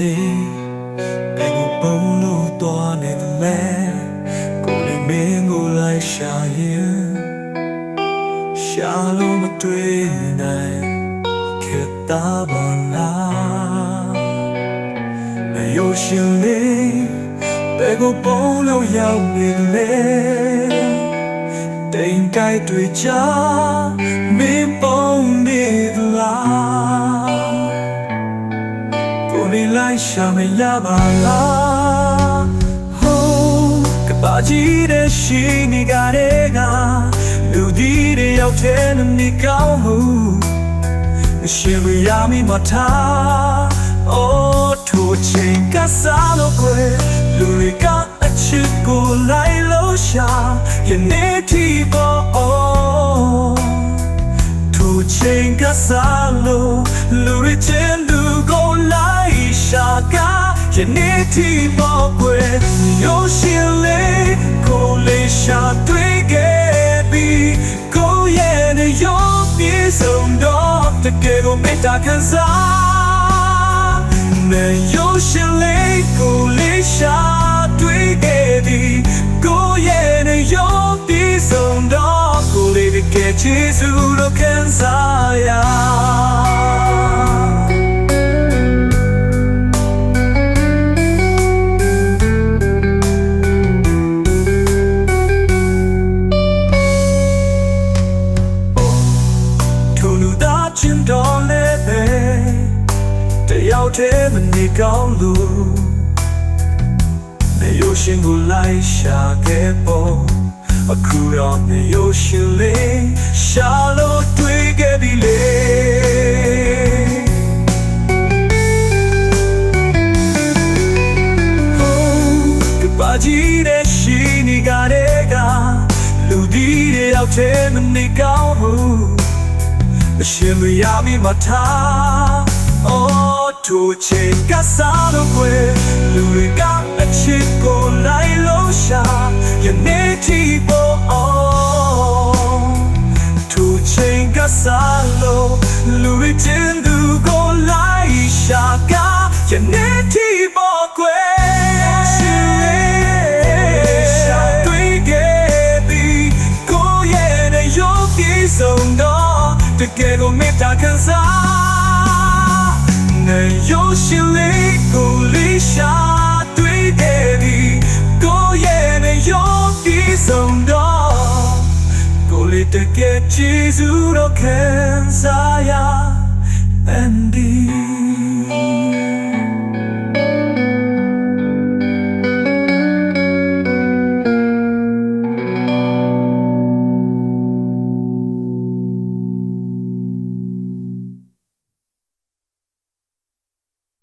လေဘယ်ကိုပုံလို့တော်နေလဲကိုလည်းမင်းကိုလိုက်ရှာရင်ရှာလို့မတွေ့နိုင်ခေတ္တပါလားမယုံရှင်လေဘယ်ကိုပုံလို့ရောက်နေလဲတိမ်ကြိုက်တွေ့ချမင်းပေါ် ကိုနေလိုက်ရှာမရပါလားဟိုးကပါကြီးတဲ့ရှိနေကြတဲ့ကလူဒီတွေရောက်တဲ့နေကောင်းမှုရှင်မရမီမထားအိုးထိုချိန်ကစားလို့ခွေလူတွေကအချစ်ကိုလိုက်လို့ရှာယနေ့ထိ နေ့ထိပေါ်ခွေရိုးရှင်လေးကိုလေးရှာတွေ့ခဲ့ပြီးကိုရဲ့နဲ့ရောပြေဆုံးတော့တကယ်ကိုမေတ္တာခံစားနေရိုးရှင်လေးကိုလေးရှာတွေ့ခဲ့ပြီးကိုရဲ့နဲ့ရောပြေဆုံးတော့ကိုလေး တယောက်တည်းမနေကောင်းလို့နေရရှင်ကိုလိုက်ရှာခဲ့ပေါ်အခုတော့နေရရှင်လေးရှာလို့တွေ့ခဲ့ပြီလေကပါကြီးတဲ့ရှိနေကြတဲ့ကလူဒီတဲ့ရောက်တဲ့မနေကောင်းဘူးအရှင်မရမီမထား အော်သူချင်ကစားလို့ကွယ်လူတွေကအချစ်ကိုလိုက်လို့ရှာယနေ့ထိပေါ်အော်သူချင်ကစားလို့လူတွေတင်သူကိုလိုက်ရှာကယနေ့ထိပေါ်ကွယ်ရှင်လေးရှာတွေ့ခဲ့ပြီးကို နေရုပ်ရှင်လေးကိုလေးရှာတွေ့ခဲ့ပြီးကိုရဲ့နဲ့ရုပ်ပြေဆုံးတော့ကိုလေးတကယ်